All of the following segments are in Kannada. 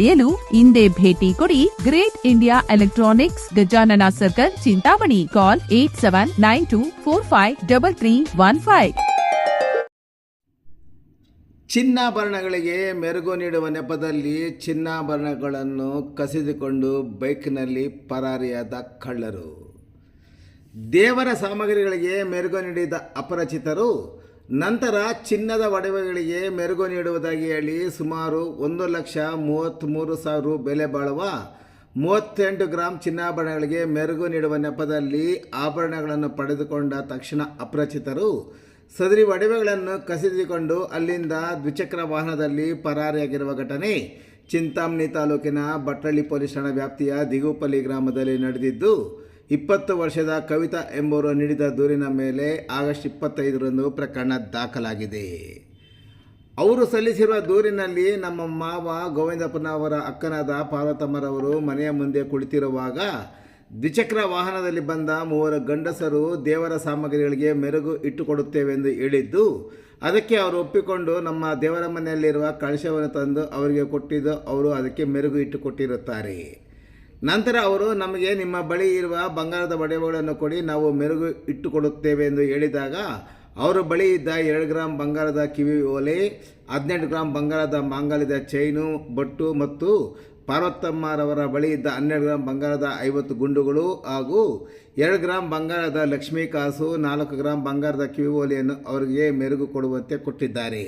ಇಂದೇ ಭೇಟಿ ಕೊಡಿ great India electronics Gajanana circle, Chintamani. Call eight seven nine two four five double three one five. ಚಿನ್ನಾಭರಣಗಳಿಗೆ ಮೆರುಗು ನೀಡುವ ನೆಪದಲ್ಲಿ ಚಿನ್ನಾಭರಣಗಳನ್ನು ಕಸಿದುಕೊಂಡು ಬೈಕ್ನಲ್ಲಿ ಪರಾರಿಯಾದ ಕಳ್ಳರು. ದೇವರ ಸಾಮಗ್ರಿಗಳಿಗೆ ಮೆರುಗು ನೀಡಿದ ಅಪರಿಚಿತರು ನಂತರ ಚಿನ್ನದ ಒಡವೆಗಳಿಗೆ ಮೆರುಗು ನೀಡುವುದಾಗಿ ಹೇಳಿ ಸುಮಾರು ಒಂದು ಲಕ್ಷ ಮೂವತ್ತ್ಮೂರು ಸಾವಿರ ಬೆಲೆ ಬಾಳುವ ಮೂವತ್ತೆಂಟು ಗ್ರಾಂ ಚಿನ್ನಾಭರಣಗಳಿಗೆ ಮೆರುಗು ನೀಡುವ ನೆಪದಲ್ಲಿ ಆಭರಣಗಳನ್ನು ಪಡೆದುಕೊಂಡ ತಕ್ಷಣ ಅಪರಿಚಿತರು ಸದರಿ ಒಡವೆಗಳನ್ನು ಕಸಿದುಕೊಂಡು ಅಲ್ಲಿಂದ ದ್ವಿಚಕ್ರ ವಾಹನದಲ್ಲಿ ಪರಾರಿಯಾಗಿರುವ ಘಟನೆ ಚಿಂತಾಮಣಿ ತಾಲೂಕಿನ ಬಟ್ಟಳ್ಳಿ ಪೊಲೀಸ್ ಠಾಣಾ ವ್ಯಾಪ್ತಿಯ ದಿಗುಪಲ್ಲಿ ಗ್ರಾಮದಲ್ಲಿ ನಡೆದಿದ್ದು ಇಪ್ಪತ್ತು ವರ್ಷದ ಕವಿತಾ ಎಂಬುವರು ನೀಡಿದ ದೂರಿನ ಮೇಲೆ ಆಗಸ್ಟ್ ಇಪ್ಪತ್ತೈದರಂದು ಪ್ರಕರಣ ದಾಖಲಾಗಿದೆ. ಅವರು ಸಲ್ಲಿಸಿರುವ ದೂರಿನಲ್ಲಿ ನಮ್ಮ ಮಾವ ಗೋವಿಂದಪ್ಪನವರ ಅಕ್ಕನಾದ ಪಾರ್ವತಮ್ಮರವರು ಮನೆಯ ಮುಂದೆ ಕುಳಿತಿರುವಾಗ ದ್ವಿಚಕ್ರ ವಾಹನದಲ್ಲಿ ಬಂದ ಮೂವರು ಗಂಡಸರು ದೇವರ ಸಾಮಗ್ರಿಗಳಿಗೆ ಮೆರುಗು ಇಟ್ಟುಕೊಡುತ್ತೇವೆಂದು ಹೇಳಿದ್ದು, ಅದಕ್ಕೆ ಅವರು ಒಪ್ಪಿಕೊಂಡು ನಮ್ಮ ದೇವರ ಮನೆಯಲ್ಲಿರುವ ಕಳಶವನ್ನು ತಂದು ಅವರಿಗೆ ಕೊಟ್ಟಿದ್ದು ಅವರು ಅದಕ್ಕೆ ಮೆರುಗು ಇಟ್ಟುಕೊಟ್ಟಿರುತ್ತಾರೆ. ನಂತರ ಅವರು ನಮಗೆ ನಿಮ್ಮ ಬಳಿ ಇರುವ ಬಂಗಾರದ ಒಡವೆಗಳನ್ನು ಕೊಡಿ, ನಾವು ಮೆರುಗು ಇಟ್ಟುಕೊಡುತ್ತೇವೆ ಎಂದು ಹೇಳಿದಾಗ, ಅವರ ಬಳಿ ಇದ್ದ ಎರಡು ಗ್ರಾಮ್ ಬಂಗಾರದ ಕಿವಿ ಓಲೆ, ಹದಿನೆಂಟು ಗ್ರಾಮ್ ಬಂಗಾರದ ಮಾಂಗಲ್ಯದ ಚೈನು, ಬಟ್ಟು ಮತ್ತು ಪಾರ್ವತಮ್ಮರವರ ಬಳಿ ಇದ್ದ ಹನ್ನೆರಡು ಗ್ರಾಮ್ ಬಂಗಾರದ ಐವತ್ತು ಗುಂಡುಗಳು ಹಾಗೂ ಎರಡು ಗ್ರಾಮ್ ಬಂಗಾರದ ಲಕ್ಷ್ಮೀ ಕಾಸು, ನಾಲ್ಕು ಗ್ರಾಮ್ ಬಂಗಾರದ ಕಿವಿ ಓಲೆಯನ್ನು ಅವರಿಗೆ ಮೆರುಗು ಕೊಡುವಂತೆ ಕೊಟ್ಟಿದ್ದಾರೆ.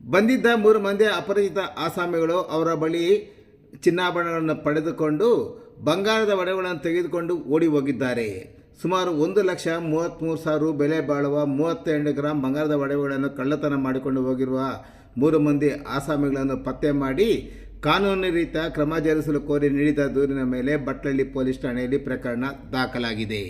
ಬಂದಿದ್ದ ಮೂರು ಮಂದಿ ಅಪರಿಚಿತ ಆಸಾಮಿಗಳು ಅವರ ಬಳಿ ಚಿನ್ನಾಭರಣಗಳನ್ನು ಪಡೆದುಕೊಂಡು ಬಂಗಾರದ ಒಡವೆಗಳನ್ನು ತೆಗೆದುಕೊಂಡು ಓಡಿ ಹೋಗಿದ್ದಾರೆ. ಸುಮಾರು ಒಂದು ಲಕ್ಷ ಮೂವತ್ತ್ಮೂರು ಸಾವಿರ ಬೆಲೆ ಬಾಳುವ ಮೂವತ್ತೆಂಟು ಗ್ರಾಂ ಬಂಗಾರದ ಒಡವೆಗಳನ್ನು ಕಳ್ಳತನ ಮಾಡಿಕೊಂಡು ಹೋಗಿರುವ ಮೂರು ಮಂದಿ ಆಸಾಮಿಗಳನ್ನು ಪತ್ತೆ ಮಾಡಿ ಕಾನೂನು ರೀತಿಯ ಕ್ರಮ ಜರುಗಿಸಲು ಕೋರಿ ನೀಡಿದ ದೂರಿನ ಮೇಲೆ ಬಟ್ಲಳ್ಳಿ ಪೊಲೀಸ್ ಠಾಣೆಯಲ್ಲಿ ಪ್ರಕರಣ ದಾಖಲಾಗಿದೆ.